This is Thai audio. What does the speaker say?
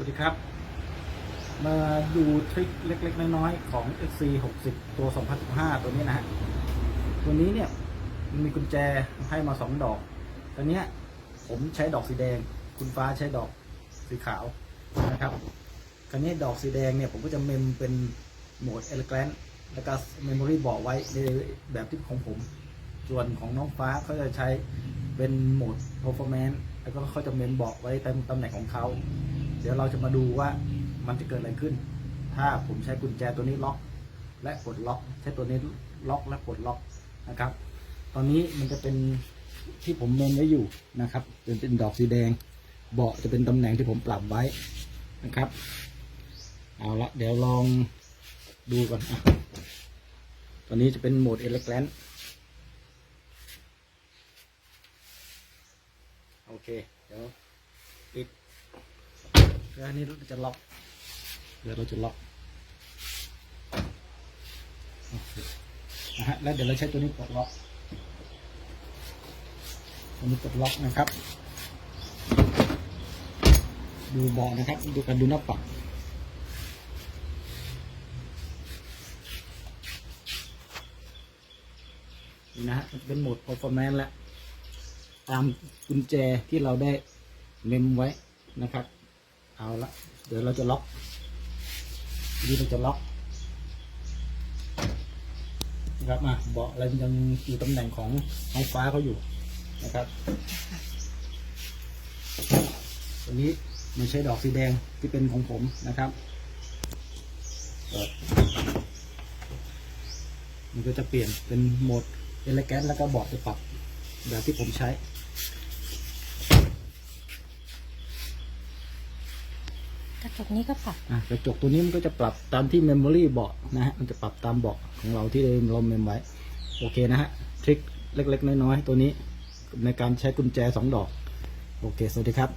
สวัสดีครับ มาดูทริคเล็ก ๆ น้อยๆของ XC 60 ตัว 2015 ตัวนี้นะฮะ ตัวนี้เนี่ยมันมีกุญแจให้มา 2 ดอกตัวเนี้ยผมใช้ดอกสีแดง คุณฟ้าใช้ดอกสีขาวนะครับคันนี้ดอกสีแดงเนี่ยผมก็จะเมมเป็นโหมด Elegant แล้วก็ Memory บอกไว้ในแบบที่ของผม ส่วนของน้องฟ้าเขาจะใช้เป็นโหมด performance แล้วก็เขาจะเมมบอกไว้ตามตำแหน่งของเขา เดี๋ยวเราจะมาดูว่ามันจะเกิดอะไรขึ้น ถ้าผมใช้กุญแจตัวนี้ล็อก และปลดล็อก ใช้ตัวนี้ล็อกและปลดล็อกนะครับ ตอนนี้มันจะเป็นที่ผมเมมไว้อยู่นะครับ เป็นเป็นดอกสีแดง เบาะจะเป็นตำแหน่งที่ผมปรับไว้นะครับ เอาละเดี๋ยวลองดูก่อนอะตอนนี้จะเป็นโหมดเอเล็กแลนโอเค เดี๋ยว แล้วอันนี้เราจะล็อกเดี๋ยวเราจะล็อกโอเคนะฮะแล้วเดี๋ยวเราใช้ตัวนี้ปลดล็อกตัวนี้ปลดล็อกนะครับ ดูบาะนะครับ ดูกันดูหน้าปัดนี่นะฮะเป็นโหมด performance แล้วตามกุญแจที่เราได้เมมไว้นะครับ เอาละเดี๋ยวเราจะล็อกทีนี้เราจะล็อกนะครับมาเบาะอะไรมันยังอยู่ตำแหน่งของไฟฟ้าเขาอยู่นะครับตัวนี้ไม่ใช่ดอกสีแดงที่เป็นของผมนะครับมันก็จะเปลี่ยนเป็นโหมดเอลแกนแล้วก็เบาะจะปรับแบบที่ผมใช้ จากนี้ก็ปรับอะกระจกตัวนี้มันก็จะปรับตามที่เมมโมรีเบาะนะฮะมันจะปรับตามเบาะของเราที่เราเมมไว้ โอเคนะฮะทริคเล็กๆ น้อยๆ ตัวนี้ในการใช้กุญแจสองดอก โอเค สวัสดีครับ